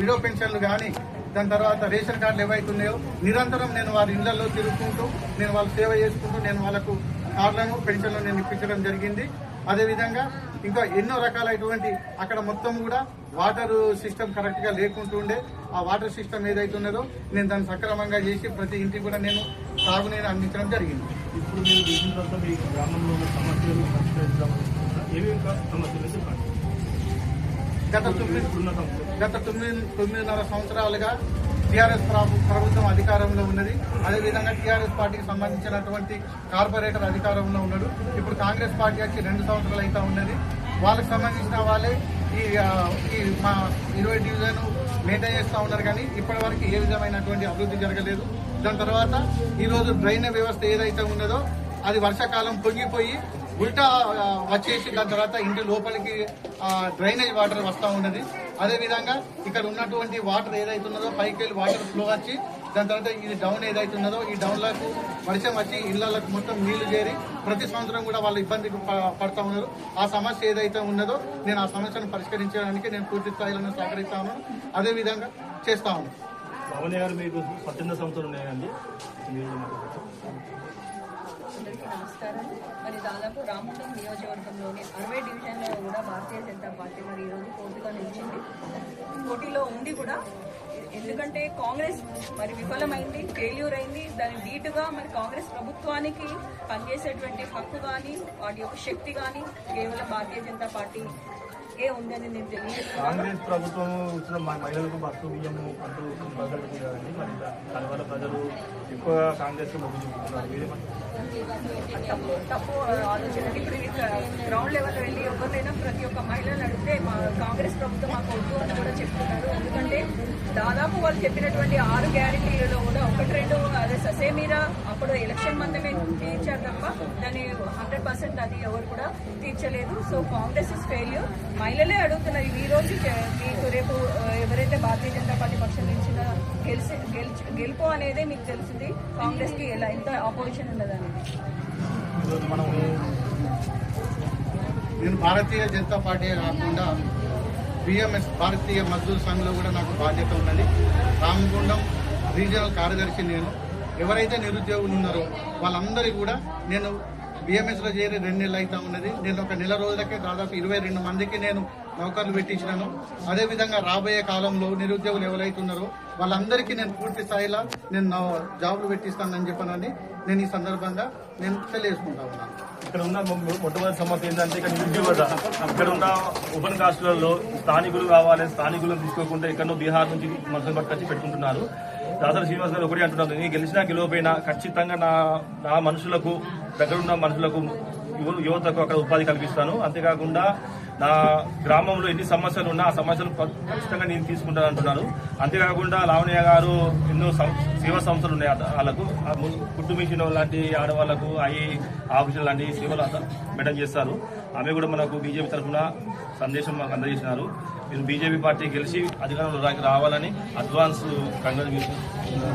Widow పెన్షన్లు కానీ దాని తర్వాత రేషన్ కార్డులు ఏవైతున్నాయో నిరంతరం నేను వారి ఇళ్ళలో తిరుగుకుంటూ నేను వాళ్ళు సేవ చేసుకుంటూ నేను వాళ్ళకు కార్డులను పెన్షన్లు నేను ఇప్పించడం జరిగింది. అదేవిధంగా ఇంకా ఎన్నో రకాలైనటువంటి అక్కడ మొత్తం కూడా వాటర్ సిస్టమ్ కరెక్ట్గా లేకుంటుండే ఆ వాటర్ సిస్టమ్ ఏదైతే ఉన్నదో నేను దాన్ని సక్రమంగా చేసి ప్రతి ఇంటికి కూడా నేను తాగునీరు అందించడం జరిగింది. ఇప్పుడు మీరు తర్వాత మీ గ్రామంలో సమస్యలు పరిష్కరించడం ఏమేమి సమస్యలు? గత తొమ్మిది గత తొమ్మిది తొమ్మిదిన్నర సంవత్సరాలుగా టీఆర్ఎస్ ప్రభుత్వం అధికారంలో ఉన్నది. అదేవిధంగా టీఆర్ఎస్ పార్టీకి సంబంధించినటువంటి కార్పొరేటర్ అధికారంలో ఉన్నాడు. ఇప్పుడు కాంగ్రెస్ పార్టీ వచ్చి రెండు సంవత్సరాలు అయితే ఉన్నది. వాళ్ళకి సంబంధించిన వాళ్ళే ఈ ఈ మా ఇరవై డివిజన్ మెయింటైన్ చేస్తూ ఉన్నారు కానీ ఇప్పటి వరకు ఏ విధమైనటువంటి అభివృద్ధి జరగలేదు. దాని తర్వాత ఈరోజు రోజు డ్రైనేజ్ వ్యవస్థ ఏదైతే ఉన్నదో అది వర్షాకాలం పొంగిపోయి ఉల్టా వచ్చేసి దాని తర్వాత ఇంటి లోపలికి డ్రైనేజ్ వాటర్ వస్తూ ఉన్నది. అదేవిధంగా ఇక్కడ ఉన్నటువంటి వాటర్ ఏదైతే ఉన్నదో పైకి వెళ్ళి వాటర్ ఫ్లో వచ్చి దాని తర్వాత ఇది డౌన్ ఏదైతే ఉన్నదో ఈ డౌన్లకు వర్షం వచ్చి ఇళ్ళకు మొత్తం నీళ్ళు చేరి ప్రతి సంవత్సరం కూడా వాళ్ళు ఇబ్బందికి ప- పడతా ఉన్నారు. ఆ సమస్య ఏదైతే ఉన్నదో నేను ఆ సమస్యను పరిష్కరించడానికి నేను పూర్తి స్థాయిలో సహకరిస్తా ఉన్నాను. అదేవిధంగా చేస్తా ఉన్నాను. మీకు పద్దెనిమిది సంవత్సరాలు ఉన్నాయండి అందరికీ నమస్కారం. మరి దాదాపు రామగుండం నియోజకవర్గంలోని అరవై డివిజన్లో కూడా భారతీయ జనతా పార్టీ మరి ఈరోజు పోటీలో నిలిచింది. పోటీలో ఉంది కూడా ఎందుకంటే కాంగ్రెస్ మరి విఫలమైంది ఫెయిల్యూర్ అయింది. దాని ధీటుగా మరి కాంగ్రెస్ ప్రభుత్వానికి పనిచేసేటువంటి హక్కు కానీ వాటి యొక్క శక్తి కానీ కేవలం భారతీయ జనతా పార్టీ ఏ ఉందని నేను తెలియజేస్తున్నాను. కాంగ్రెస్ ప్రభుత్వం మహిళలకు బస్సు బియ్యం అంటూ మరి దానివల్ల ప్రజలు ఎక్కువగా కాంగ్రెస్ తప్పు తప్పు ఆలోచన ఇప్పుడు గ్రౌండ్ లెవెల్లో వెళ్ళి ఎవరినైనా ప్రతి ఒక్క మహిళను అడిగితే మా కాంగ్రెస్ ప్రభుత్వం మాకు వద్దు అని కూడా చెప్తున్నారు. ఎందుకంటే దాదాపు వాళ్ళు చెప్పినటువంటి ఆరు గ్యారెంటీలలో కూడా ఒకటి రెండు అదే ససేమీరా అప్పుడు ఎలక్షన్ మందమే తీర్చారు తప్ప దాన్ని హండ్రెడ్ పర్సెంట్ అది ఎవరు కూడా తీర్చలేదు. So Congress is failure. మహిళలే అడుగుతున్నారు ఈ రోజు రేపు ఎవరైతే భారతీయ జనతా పార్టీ పక్షం నిలిచిన గెలిచి గెలిచి గెలుపు అనేది మీకు తెలిసింది. కాంగ్రెస్కి ఎలా ఎంత ఆపోజిషన్ ఉండదని మనం నేను భారతీయ జనతా పార్టీ కాకుండా బిఎంఎస్ భారతీయ మజ్దూర్ సంఘ్లో కూడా నాకు బాధ్యత ఉన్నది. రామగుండం రీజనల్ కార్యదర్శి నేను. ఎవరైతే నిరుద్యోగులు ఉన్నారో వాళ్ళందరికీ కూడా నేను బిఎంఎస్లో చేరి రెండు నెలలు అవుతా ఉన్నది. నేను ఒక నెల రోజులకే దాదాపు ఇరవై రెండు మందికి నేను నౌకర్లు పెట్టించినాను. అదేవిధంగా రాబోయే కాలంలో నిరుద్యోగులు ఎవరైతున్నారో వాళ్ళందరికీ నేను పూర్తి స్థాయిలో నేను నా జాబులు పెట్టిస్తానని చెప్పనని నేను ఈ సందర్భంగా నేను తెలియజేసుకుంటా ఉన్నాను. ఇక్కడ ఉన్న మొట్టమొదటి సమస్య ఏంటంటే ఇక్కడ నిరుద్యోగత ఇక్కడ ఉన్న ఓపెన్ కాస్టులలో స్థానికులు కావాలి స్థానికులను తీసుకోకుండా ఎక్కడో బీహార్ నుంచి మనుషులు పట్టుకొచ్చి పెట్టుకుంటున్నారు. దాసరి శ్రీనివాస్ గారు ఒకటి అంటున్నారు నేను గెలిచినా గెలవపోయినా ఖచ్చితంగా నా నా మనుషులకు దగ్గరున్న మనుషులకు యువతకు అక్కడ ఉపాధి కల్పిస్తాను. అంతేకాకుండా నా గ్రామంలో ఎన్ని సమస్యలు ఉన్నా ఆ సమస్యలు ఖచ్చితంగా నేను తీసుకుంటాను అంటున్నాను అంతేకాకుండా లావణ్య గారు ఎన్నో సం- సేవా సంస్థలు ఉన్నాయి వాళ్ళకు. కుట్టు మిషన్ లాంటి ఆడవాళ్ళకు ఐ ఆఫీసులు లాంటి సేవలు అత- చేస్తారు. ఆమె కూడా మనకు బీజేపీ తరఫున సందేశం మాకు అందజేసినారు. మీరు బీజేపీ పార్టీ గెలిచి అధికారంలో రావాలని అడ్వాన్స్ కంగ్రాచులేషన్